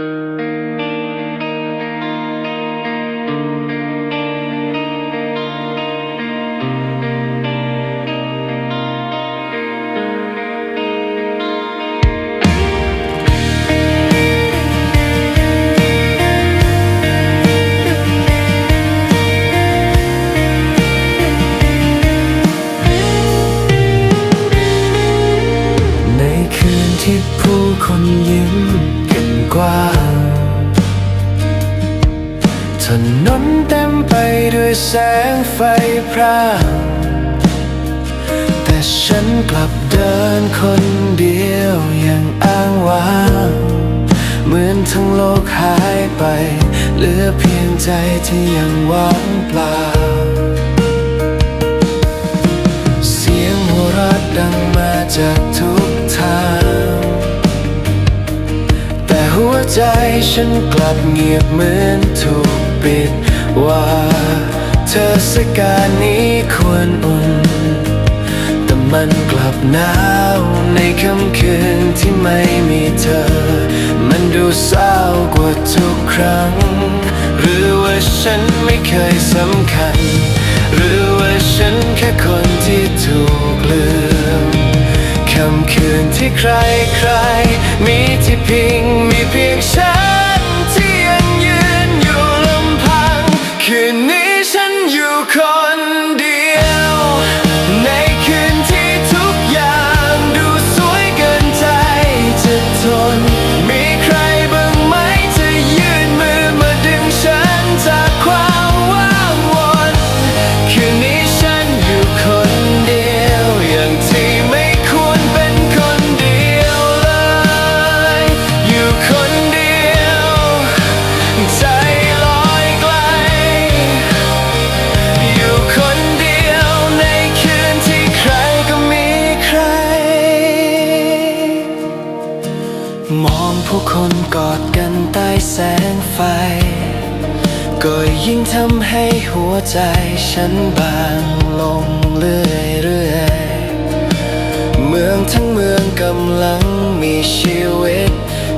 ในนเต็มไปด้วยแสงไฟพร่างแต่ฉันกลับเดินคนเดียวอย่างอ้างว้างเหมือนทั้งโลกหายไป เหลือเพียงใจที่ยังว่างเปล่า เสียงหัวเราะดังมาจากทุกทาง แต่หัวใจฉันกลับเงียบเหมือนถูก ปิดว่า เธอสกาลนี้ควรอุ่น แต่มันกลับหนาวในค่ำคืนที่ไม่มีเธอ มันดูเศร้ากว่าทุกครั้ง หรือว่าฉันไม่เคยสำคัญ หรือว่าฉันแค่คนที่ถูกลืมค่ำคืนที่ใครใครๆมีที่พิงมีเพียงฉัน ผู้คนกอดกันใต้แสงไฟ ก็ยิ่งทำให้หัวใจฉันบางลงเรื่อยๆ เมืองทั้งเมืองกำลังมีชีวิต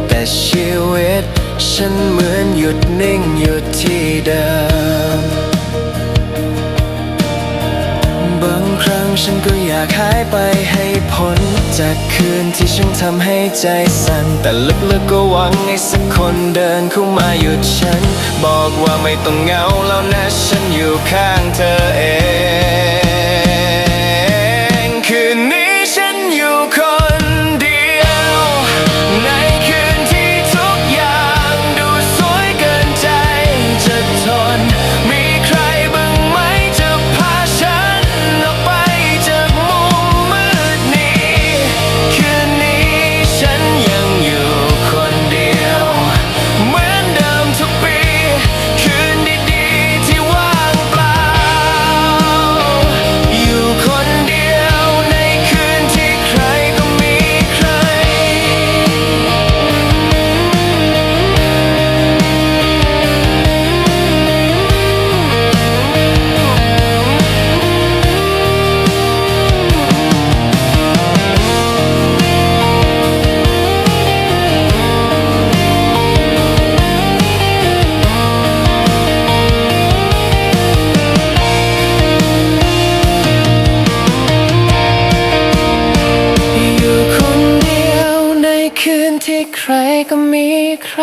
แต่ชีวิตฉันเหมือนหยุดนิ่งอยู่ที่เดิม ฉันก็อยากหายไปให้พ้นจากคืนที่ฉันทำให้ใจสั่น แต่ลึกๆก็หวังให้สักคนเดินเข้ามาหยุดฉัน บอกว่าไม่ต้องเหงาแล้วนะฉัน ใครก็มีใคร